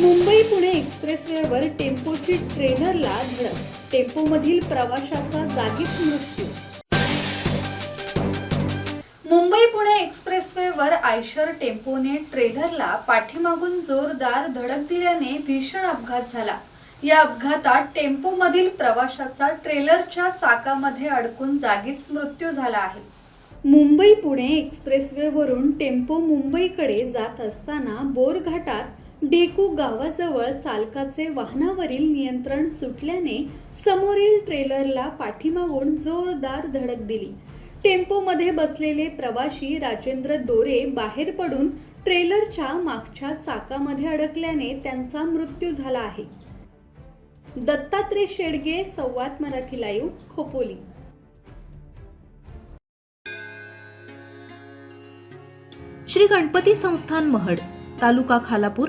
प्रवाशी ट्रेलरला धडक टेम्पोमधील प्रवाशाचा जागीच मृत्यू. मुंबई पुणे एक्सप्रेसवेवर आयशर टेम्पोने ट्रेलरला पाठीमागून जोरदार धडक दिल्याने भीषण अपघात झाला. या अपघातात टेम्पोमधील प्रवाशाचा ट्रेलरच्या चाकामध्ये अडकून जागीच मृत्यू झाला आहे. मुंबई पुणे एक्सप्रेसवेवरून टेम्पो मुंबईकडे जात असताना बोरघाटात डेकू गावाजवळ चालकाचे वाहनावरील नियंत्रण सुटल्याने समोरील ट्रेलरला पाठीमागून जोरदार धडक दिली. टेम्पोमध्ये बसलेले प्रवाशी राजेंद्र दोरे बाहेर पडून ट्रेलरच्या मागच्या चाकामध्ये अडकल्याने त्यांचा मृत्यू झाला आहे. दत्तात्रय शेडगे संवाद मराठी लाईव्ह खोपोली. श्री गणपती संस्थान महड तालुका खालापूर